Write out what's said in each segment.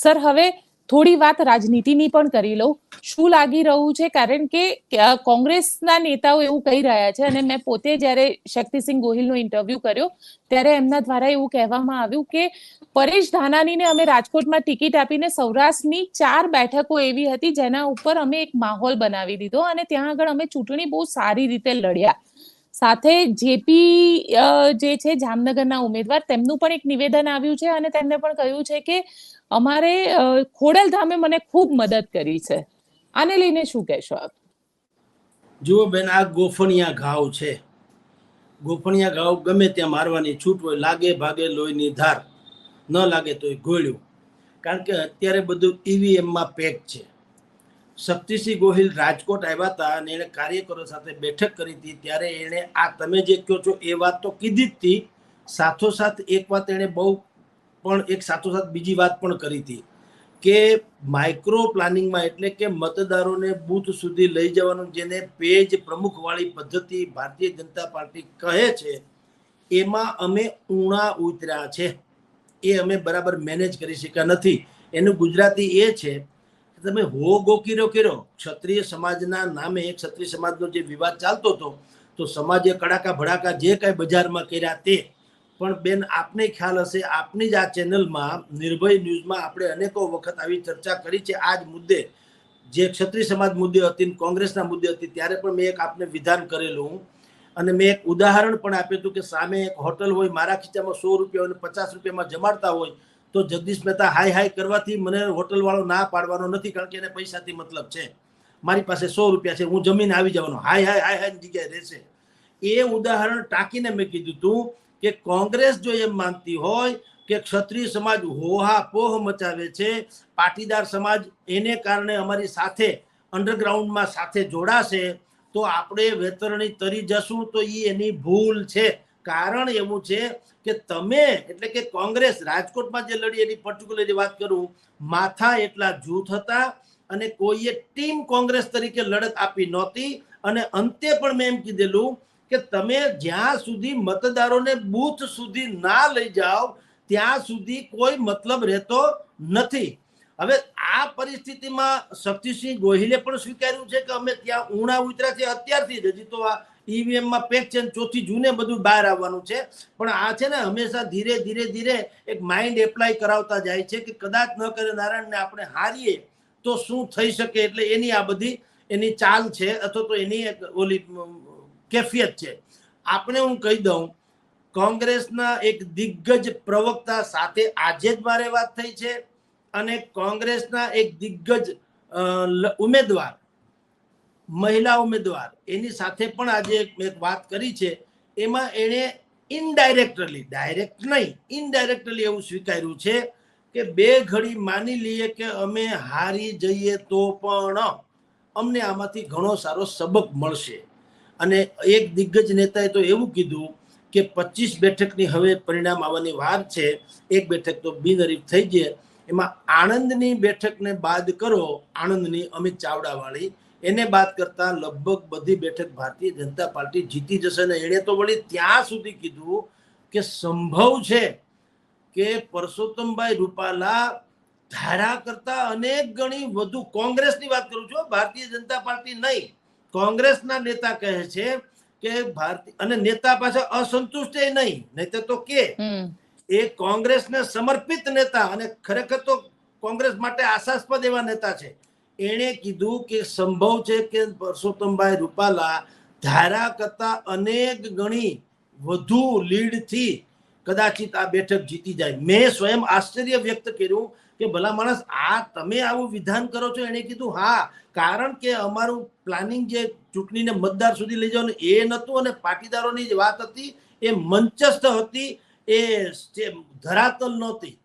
Sir, હવે થોડી વાત રાજનીતિની પણ કરી લઉં. શું લાગી રહ્યું છે? કારણ કે કોંગ્રેસના નેતાઓ એવું કહી રહ્યા છે, અને મેં પોતે જ્યારે શક્તિસિંહ ગોહિલનો ઇન્ટરવ્યુ કર્યો, ત્યારે એમના દ્વારા એવું કહેવામાં આવ્યું કે, પરેશ ધાનાનીને અમે રાજકોટમાં ટિકિટ આપીને સૌરાષ્ટ્રની ચાર બેઠકો એવી હતી જેના ઉપર અમે એક માહોલ બનાવી દીધો અને ત્યાં આગળ અમે ચૂંટણી બહુ સારી રીતે લડ્યા. સાથે જેપી જે છે, જામનગરના ઉમેદવાર, તેમનું પણ એક નિવેદન આવ્યું છે અને તેમને પણ કહ્યું છે કે અમારે ખોડલધામે મને ખૂબ મદદ કરી છે. આને લઈને શું કહેશો આપ? જુઓ બેન, આ ગોફણિયા ઘાવ છે. ગોફણિયા ઘાવ ગમે ત્યાં મારવાની છૂટ હોય, લાગે ભાગે લોહીની ધાર. ન લાગે તોય ગોળ્યું. કારણ કે અત્યારે બધું ઈવીએમમાં પેક છે. શક્તિસિંહ ગોહિલ રાજકોટ આવ્યા હતા અને એણે કાર્યકરો સાથે બેઠક કરી હતી. ત્યારે એણે આ તમે જે કહો છો એ વાત તો કીધી જ હતી. સાથોસાથ એક વાત એણે બહુ પણ એક સાથોસાથ બીજી વાત પણ કરી હતી કે માઇક્રો પ્લાનિંગમાં એટલે કે મતદારોને બૂથ સુધી લઈ જવાનું જેને પેજ પ્રમુખવાળી પદ્ધતિ ભારતીય જનતા પાર્ટી કહે છે, એમાં અમે ઊણા ઉતર્યા છે. એ અમે બરાબર મેનેજ કરી શક્યા નથી. એનું ગુજરાતી એ છે તમે હો ગોકીરો કર્યો ક્ષત્રિય સમાજના નામે ક્ષત્રિય સમાજનો જે વિવાદ ચાલતો હતો, તો સમાજે કડાકા ભડાકા જે કાંઈ બજારમાં કર્યા તે પણ બેન, આપને ખ્યાલ હશે, આપની જ આ ચેનલમાં, નિર્ભય ન્યૂઝમાં આપણે અનેકો વખત આવી ચર્ચા કરી છે. આ જ મુદ્દે, જે ક્ષત્રિય સમાજ મુદ્દે હતી કોંગ્રેસના મુદ્દે હતી, ત્યારે પણ મેં એક આપને વિધાન કરેલું. અને મેં એક ઉદાહરણ પણ આપ્યું હતું કે સામે એક હોટલ હોય, મારા ખીચામાં સો રૂપિયા અને પચાસ રૂપિયામાં જમાડતા હોય, તો જગદીશ મહેતા હાય હાય કરવાથી મને હોટલવાળો ના પાડવાનો નથી, કારણ કે એને પૈસાથી મતલબ છે. મારી પાસે સો રૂપિયા છે, હું જમીન આવી જવાનો. હાય હાય હાય હાય જગ્યાએ રહેશે. એ ઉદાહરણ ટાંકીને મેં કીધું હતું કે કોંગ્રેસ જો એમ માનતી હોય કે ક્ષત્રિય સમાજ હોહા પોહ મચાવે છે, પાટીદાર સમાજ એને કારણે અમારી સાથે અંડરગ્રાઉન્ડમાં સાથે જોડાશે, તો આપણે વેતરણી તરી જશું તો એ એની ભૂલ છે. કારણ એવું છે કે તમે, એટલે કે કોંગ્રેસ રાજકોટમાં જે લડી એની પર્ટિક્યુલરલી વાત કરું, માથા એટલા જૂથ હતા અને કોઈએ ટીમ કોંગ્રેસ તરીકે લડત આપી નહોતી અને અંતે પણ મેં એમ કીધેલું કે તમે જ્યાં સુધી મતદારોને બૂથ સુધી ના લઈ જાઓ, ત્યાં સુધી કોઈ મતલબ રહેતો નથી. હવે આ પરિસ્થિતિમાં શક્તિસિંહ ગોહિલે પણ સ્વીકાર્યું છે કે અમે ત્યાં ઉણા ઉતર્યા છે, અત્યારથી જ હજી તો આ ઈવીએમમાં પેક છે ચોથી જૂને બધું બહાર આવવાનું છે. પણ આ છે ને હંમેશા ધીરે ધીરે ધીરે એક માઇન્ડ એપ્લાય કરાવતા જાય છે કે કદાચ ન કરે નારાયણને આપણે હારીએ તો શું થઈ શકે? એટલે એની આ બધી એની ચાલ છે અથવા તો એની એક ઓલી કેફિયત છે. આપણે હું કહી દઉં, કોંગ્રેસના એક દિગ્ગજ પ્રવક્તા સાથે આજે જ મારે વાત થઈ છે અને કોંગ્રેસના એક દિગ્ગજ ઉમેદવાર, મહિલા ઉમેદવાર, એની સાથે પણ આજે એક વાત કરી છે. એમાં એણે ઇનડાયરેક્ટલી ડાયરેક્ટ નહીં ઇનડાયરેક્ટલી એવું સ્વીકાર્યું છે કે બે ઘડી માની લઈએ કે અમે હારી જઈએ તો પણ અમને આમાંથી ઘણો સારો સબક મળશે. અને એક દિગ્ગજ નેતાએ તો એવું કીધું કે પચીસ બેઠકની હવે પરિણામ આવવાની વાર છે. એક બેઠક તો બિનહરીફ થઈ જાય એમાં આણંદની બેઠકને બાદ કરો આણંદની અમિત ચાવડાવાળી. એને બાદ કરતા લગભગ બધી બેઠક ભારતીય જનતા પાર્ટી જીતી જશે ને એણે તો વળી ત્યાં સુધી કીધું કે સંભવ છે કે પરસોત્તમભાઈ રૂપાલા ધારા કરતા અનેક ગણી વધુ કોંગ્રેસની વાત કરું છું ભારતીય જનતા પાર્ટી નહીં. કોંગ્રેસના નેતા કહે છે કે ભારતીય અને નેતા પાસે અસંતુષ્ટ નહીં નહીં તો કે? એ કોંગ્રેસને સમર્પિત નેતા અને ખરેખર તો કોંગ્રેસ માટે આશાસ્પદ એવા નેતા છે. એણે કીધું કે સંભવ છે કે પરસોત્તમભાઈ રૂપાલા ધારા કરતા અનેક ગણી વધુ લીડથી કદાચિત આ બેઠક જીતી જાય. મેં સ્વયં આશ્ચર્ય વ્યક્ત કર્યું કે ભલા માણસ, આ તમે આવું વિધાન કરો છો? એણે કીધું, હા. કારણ કે અમારું પ્લાનિંગ જે ચૂંટણીને મતદાર સુધી લઈ જવાનું, એ નહોતું અને પાટીદારોની જે વાત હતી, એ મંચસ્થ હતી, એ જે ધરાતલ નહોતી.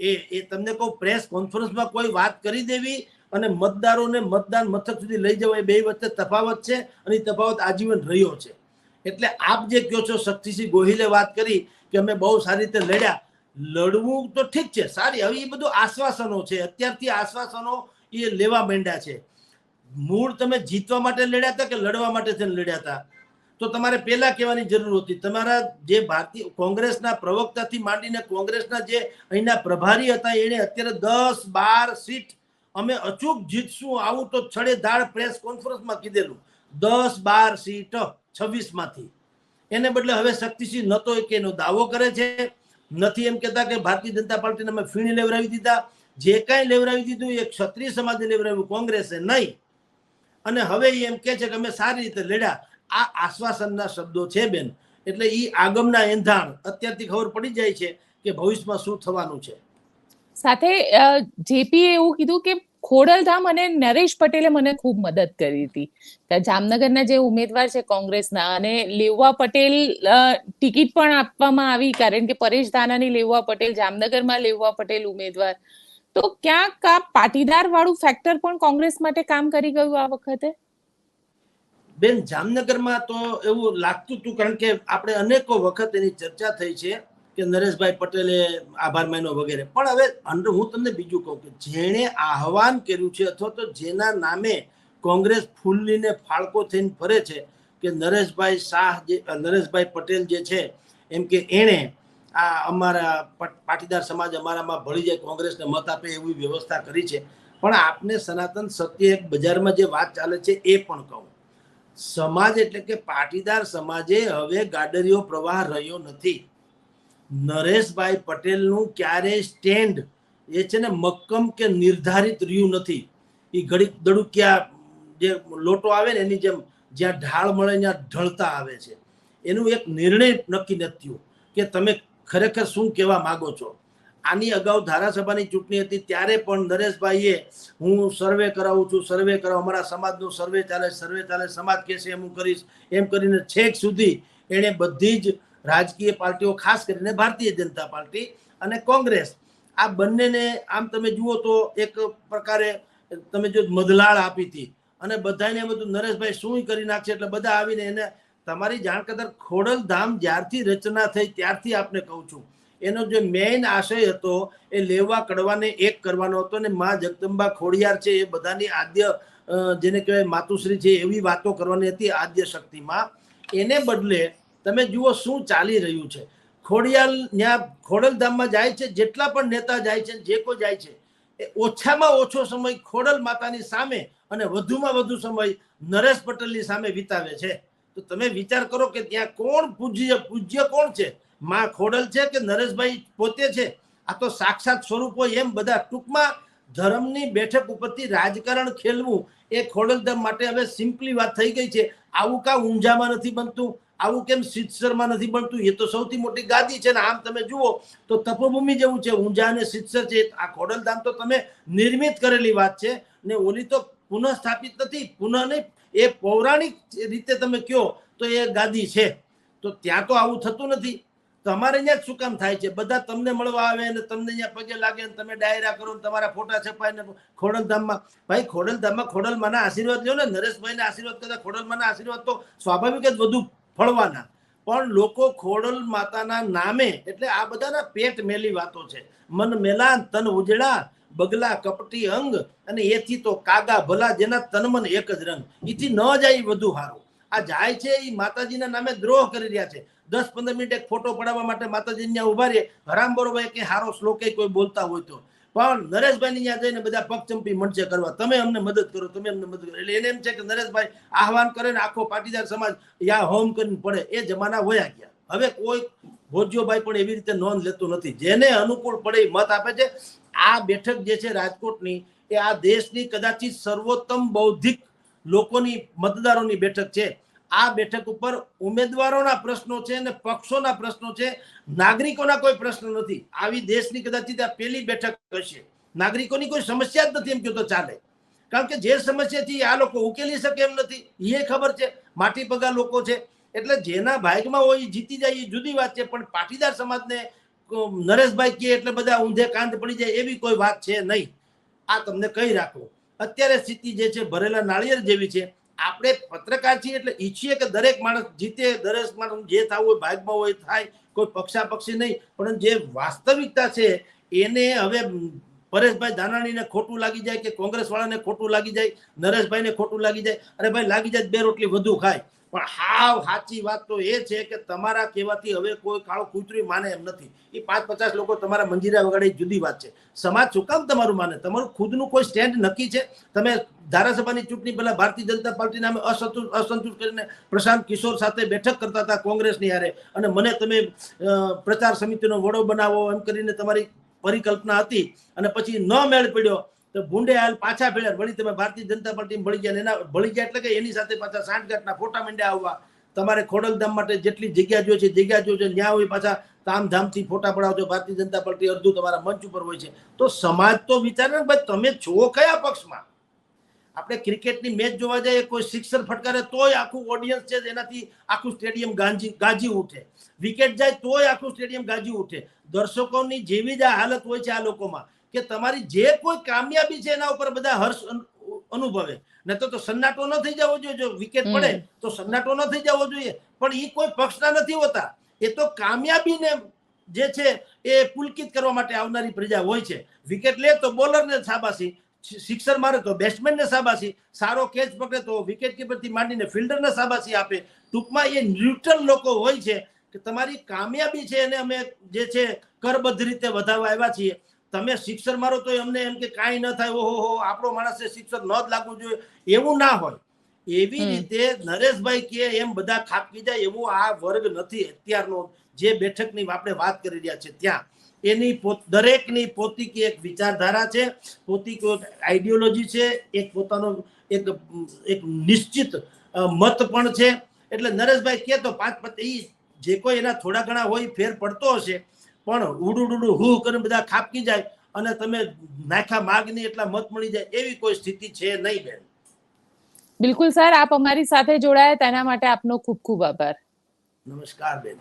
એ એ તમને કહું, પ્રેસ કોન્ફરન્સમાં કોઈ વાત કરી દેવી અને મતદારોને મતદાન મથક સુધી લઈ જવા, એ બે વચ્ચે તફાવત છે અને તફાવત આજીવન રહ્યો છે. એટલે આપ જે કહો છો, શક્તિસિંહ ગોહિલે વાત કરી કે અમે બહુ સારી રીતે લડ્યા લડવું તો ઠીક છે. સારી, હવે એ બધું આશ્વાસનો છે. અત્યારથી આશ્વાસનો એ લેવા માંડ્યા છે. મૂળ તમે જીતવા માટે લડ્યા હતા કે લડવા માટે થઈને લડ્યા હતા? તો તમારે પહેલા કહેવાની જરૂર હતી. તમારા જે ભારતીય, કોંગ્રેસના પ્રવક્તાથી માંડીને કોંગ્રેસના જે અહીંના પ્રભારી હતા, એણે અત્યારે દસ, બાર સીટ અમે અચૂક જીતશું, આવું તો છડે ધાડ પ્રેસ કોન્ફરન્સમાં કીધેલું. દસ, બાર સીટ છવ્વીસમાંથી. એને બદલે હવે શક્તિસિંહ નતો કે એનો દાવો કરે છે. નથી એમ કહેતા કે ભારતીય જનતા પાર્ટીને અમે ફીણી લેવડાવી દીધા. જે કાંઈ લેવડાવી દીધું એ ક્ષત્રિય સમાજે લેવડાવ્યું, કોંગ્રેસે નહીં. અને હવે એ એમ કે છે કે અમે સારી રીતે લડ્યા. આ આશ્વાસનના શબ્દો છે બેન. એટલે એ આગમના એંધાણ અત્યારથી ખબર પડી જાય છે કે ભવિષ્યમાં શું થવાનું છે. સાથે જેપીએ એવું કીધું કે ખોડલધામ અને નરેશ પટેલે મને ખૂબ મદદ કરી હતી. જામનગરના જે ઉમેદવાર છે કોંગ્રેસના અને લેવા પટેલ ટિકિટ પણ આપવામાં આવી કારણ કે પરેશ ધાનાની લેવા પટેલ, જામનગરમાં લેવા પટેલ ઉમેદવાર. તો ક્યાંક આ પાટીદાર વાળું ફેક્ટર પણ કોંગ્રેસ માટે કામ કરી ગયું આ વખતે? બેન, જામનગરમાં તો એવું લાગતું હતું કારણ કે આપણે અનેકો વખત એની ચર્ચા થઈ છે. કે નરેશભાઈ પટેલે આભાર માન્યો વગેરે. પણ હવે અંદર હું તમને બીજું કહું કે જેણે આહવાન કર્યું છે અથવા તો જેના નામે કોંગ્રેસ ફૂલીને ફાળકો થઈને ફરે છે કે નરેશભાઈ શાહ જે નરેશભાઈ પટેલ જે છે, એમ કે એણે આ અમારા પટ- પાટીદાર સમાજ અમારામાં ભળી જાય, કોંગ્રેસને મત આપે એવી વ્યવસ્થા કરી છે. પણ આપને સનાતન સત્ય એક બજારમાં જે વાત ચાલે છે એ પણ કહું. સમાજ એટલે કે પાટીદાર સમાજે હવે ગાડરીઓ પ્રવાહ રહ્યો નથી. નરેશભાઈ પટેલનું ક્યારેય સ્ટેન્ડ એ છે ને મક્કમ કે નિર્ધારિત રહ્યું નથી. એ ઘડીક દડુકિયા જે લોટો આવે ને એની જેમ જ્યાં ઢાળ મળે ત્યાં ઢળતા આવે છે. એનું એક નિર્ણય નક્કી નથી કે તમે ખરેખર શું કહેવા માગો છો. આની અગાઉ ધારાસભાની ચૂંટણી હતી ત્યારે પણ નરેશભાઈએ હું સર્વે કરાવું છું, સર્વે કરાવું, અમારા સમાજનું સર્વે ચાલે સર્વે ચાલે, સમાજ કહેશે, એમ હું કરીશ, એમ કરીને છેક સુધી એણે બધી જ રાજકીય પાર્ટીઓ, ખાસ કરીને ભારતીય જનતા પાર્ટી અને કોંગ્રેસ. આ બંનેને આમ તમે જુઓ તો એક પ્રકારે તમે જો મધલાળ આપી હતી. અને બધાને એમ હતું, નરેશભાઈ, શું કરી નાખશે? એટલે બધા આવીને એને, તમારી જાણ કદર ખોડલધામ જ્યારથી રચના થઈ ત્યારથી આપને કહું છું. એનો જે મેઇન આશય હતો, એ લેવા કડવાને એક કરવાનો હતો ને મા જગદંબા ખોડિયાર છે એ બધાની આદ્ય જેને કહેવાય માતુશ્રી છે એવી વાતો કરવાની હતી આદ્ય શક્તિમાં. એને બદલે તમે જુઓ શું ચાલી રહ્યું છે. ખોડિયાલ ત્યાં ખોડલધામમાં જાય છે, જેટલા પણ નેતા જાય છે, જે કોઈ જાય છે, એ ઓછામાં ઓછો સમય ખોડલ માતાની સામે અને વધુમાં વધુ સમય નરેશ પટેલની સામે વિતાવે છે. તો તમે વિચાર કરો કે ત્યાં કોણ પૂજ્ય પૂજ્ય કોણ છે? માં ખોડલ છે કે નરેશભાઈ પોતે છે? આ તો સાક્ષાત સ્વરૂપ હોય એમ બધા ટૂંકમાં ધર્મની બેઠક ઉપરથી રાજકારણ ખેલવું એ ખોડલધામ માટે હવે સિમ્પલી વાત થઈ ગઈ છે. આવું કા ઊંઝામાં નથી બનતું? આવું કેમ સિદ્ધસરમાં નથી બનતું? એ તો સૌથી મોટી ગાદી છે ને આમ તમે જુઓ તો તપોભૂમિ જેવું છે. ઊંઝા અને સિદ્ધસર છે. આ ખોડલધામ તો તમે નિર્મિત કરેલી વાત છે ને ઓલી તો પુનઃ સ્થાપિત નથી, પુનઃ નહીં, એ પૌરાણિક રીતે તમે કહો તો એ ગાદી છે. તો ત્યાં તો આવું થતું નથી. તમારે જ શું કામ થાય છે? બધા તમને મળવા આવે અને તમને અહીંયા પગે લાગે ને તમે ડાયરા કરો ને તમારા ફોટા છપાય ને ખોડલધામમાં. ભાઈ, ખોડલધામમાં ખોડલમાના આશીર્વાદ લ્યો ને. નરેશભાઈના આશીર્વાદ કરતા ખોડલમાના આશીર્વાદ તો સ્વાભાવિક જ વધુ ફળવાના. પણ લોકો ખોડલ માતાના નામે, એટલે આ બધાના પેટ મેલી વાતો છે. મન મેલા તન ઉજળા, બગલા કપટી અંગ, અને એથી તો કાગા ભલા જેના તન મન એક જ રંગ. એથી ન જાય વધુ સારું આ જાય છે એ માતાજીના નામે દ્રોહ કરી રહ્યા છે. દસ પંદર મિનિટ એક ફોટો પડાવવા માટે માતાજી ત્યાં ઊભા રહીએ હરામ બરોબર કે હારો શ્લોક કોઈ બોલતા હોય તો. પણ નરેશભાઈ ત્યાં જઈને બધા પગચંપી મંચે કરવા. તમે અમને મદદ કરો, તમે અમને મદદ કરો. એટલે એને એમ છે કે નરેશભાઈ આહવાન કરે ને આખો પાટીદાર સમાજ યા હોમ કરીને પડે. એ જમાના વયા ગયા. હવે કોઈ ભોજ્યોભાઈ પણ એવી રીતે નોંધ લેતું નથી. જેને અનુકૂળ પડે એ મત આપે છે. આ બેઠક જે છે રાજકોટની, એ આ દેશની કદાચિત સર્વોત્તમ બૌદ્ધિક લોકોની મતદારોની બેઠક છે. આ બેઠક ઉપર ઉમેદવારોના પ્રશ્નો છે અને પક્ષોના પ્રશ્નો છે. નાગરિકોના કોઈ પ્રશ્ન નથી. આવી દેશની કદાચિત આ પહેલી બેઠક હશે. નાગરિકોની કોઈ સમસ્યા જ નથી એમ કહ્યું તો ચાલે. કારણ કે જે સમસ્યાથી આ લોકો ઉકેલી શકે એમ નથી. એ ખબર છે. માટી પગા લોકો છે. એટલે જેના ભાગમાં હોય એ જીતી જાય એ જુદી વાત છે. પણ પાટીદાર સમાજને નરેશભાઈ કે એટલે બધા ઊંધે કાંધ પડી જાય એવી કોઈ વાત છે નહીં. આ તમને કહી રાખો. અત્યારે સ્થિતિ જે છે, ભરેલા નાળિયેર જેવી છે. આપણે પત્રકાર છીએ એટલે ઈચ્છીએ કે દરેક માણસ જીતે, દરેક માણસ જે થવું હોય, ભાગમાં હોય, થાય, કોઈ પક્ષાપક્ષી નહીં. પણ જે વાસ્તવિકતા છે, એને હવે પરેશભાઈ ધાનાણીને ખોટું લાગી જાય કે કોંગ્રેસ વાળાને ખોટું લાગી જાય, નરેશભાઈને ખોટું લાગી જાય. અરે ભાઈ, લાગી જાય બે રોટલી વધુ ખાય. પણ હાવ સાચી વાત તો એ છે કે તમારા કહેવાથી હવે કોઈ કાળો કૂતરી માને એમ નથી. એ પાંચ પચાસ લોકો તમારા મંજીરા વગાડે જુદી વાત છે. સમાજ શું કામ તમારું માને? તમારું ખુદનું કોઈ સ્ટેન્ડ નક્કી છે? તમે ધારાસભાની ચૂંટણી પહેલા ભારતીય જનતા પાર્ટી નામે અસંતુષ્ટ કરીને પ્રશાંત કિશોર સાથે બેઠક કરતા હતા કોંગ્રેસની હારે. અને મને તમે પ્રચાર સમિતિનો વડો બનાવો એમ કરીને તમારી પરિકલ્પના હતી. અને પછી ન મેળ પડ્યો. તો ભૂંડે હાલ પાછા ભેળ્યા વળી તમે ભારતીય જનતા પાર્ટી ભળી ગયા એના ભળી ગયા એટલે કે એની સાથે પાછા સાંઠગાંઠના ફોટા માંડ્યા આવવા. તમારે ખોડલધામ માટે જેટલી જગ્યા જોઈએ છે, જગ્યા જોઈએ છે, ત્યાં હોય પાછા તામધામથી ફોટા પડાવજો. ભારતીય જનતા પાર્ટી અડધું તમારા મંચ ઉપર હોય છે. તો સમાજ તો વિચારે ને, ભાઈ તમે છો કયા પક્ષમાં? આપણે ક્રિકેટની મેચ જોવા જઈએ, કોઈ સિક્સર ફટકારે તોય આખું ઓડિયન્સ છે એનાથી આખું સ્ટેડિયમ ગાંજી ગાજી ઉઠે. વિકેટ જાય તોય આખું સ્ટેડિયમ ગાજી ઉઠે. દર્શકોની જેવી જ આ હાલત હોય છે આ લોકોમાં. કે તમારી જે કોઈ કામયાબી છે એના ઉપર બધા હર્ષ અનુ- અનુભવે. ન તો સન્નાટો ન થઈ જવો જોઈએ. જો વિકેટ પડે. તો સન્નાટો ન થઈ જવો જોઈએ. પણ એ કોઈ પક્ષના નથી હોતા. એ તો કામયાબીને જે છે એ પુલકિત કરવા માટે આવનારી પ્રજા હોય છે. વિકેટ લે તો બોલરને શાબાશી. સિક્સર મારે તો બેટ્સમેનને શાબાશી. સારો કેચ પકડે તો વિકેટ કીપરથી માંડીને ફિલ્ડરને શાબાશી આપે. ટૂંકમાં એ ન્યુટ્રલ લોકો હોય છે કે તમારી કામયાબી છે એને અમે જે છે કરબદ્ધ રીતે વધારવા આવ્યા છીએ. તમે સિક્સર મારો તો એમને એમ કે કાંઈ ન થાય ઓહો આપણો માણસ સિક્સર ન જ લાગવું જોઈએ. એવું ના હોય. એવી રીતે નરેશભાઈ કે એમ બધા ખાપકી જાય એવો આ વર્ગ નથી અત્યારનો. જે બેઠકની આપણે વાત કરી રહ્યા છે ત્યાં. એની પોત દરેકની પોતીકી એક વિચારધારા છે પોતી કે આઈડિયોલોજી છે એક પોતાનો એક એક નિશ્ચિત મત પણ છે. એટલે નરેશભાઈ કે તો પાંચ પત એ જે કોઈ એના થોડા ઘણા હોય ફેર પડતો હશે. પણ ઉડું ઉડું હુ કરીને બધા ખાપકી જાય અને તમે નાખા માગની એટલા મત મળી જાય એવી કોઈ સ્થિતિ છે નહીં બેન. બિલકુલ સર. આપ અમારી સાથે જોડાયા. તેના માટે આપનો ખૂબ ખૂબ આભાર. નમસ્કાર બેન.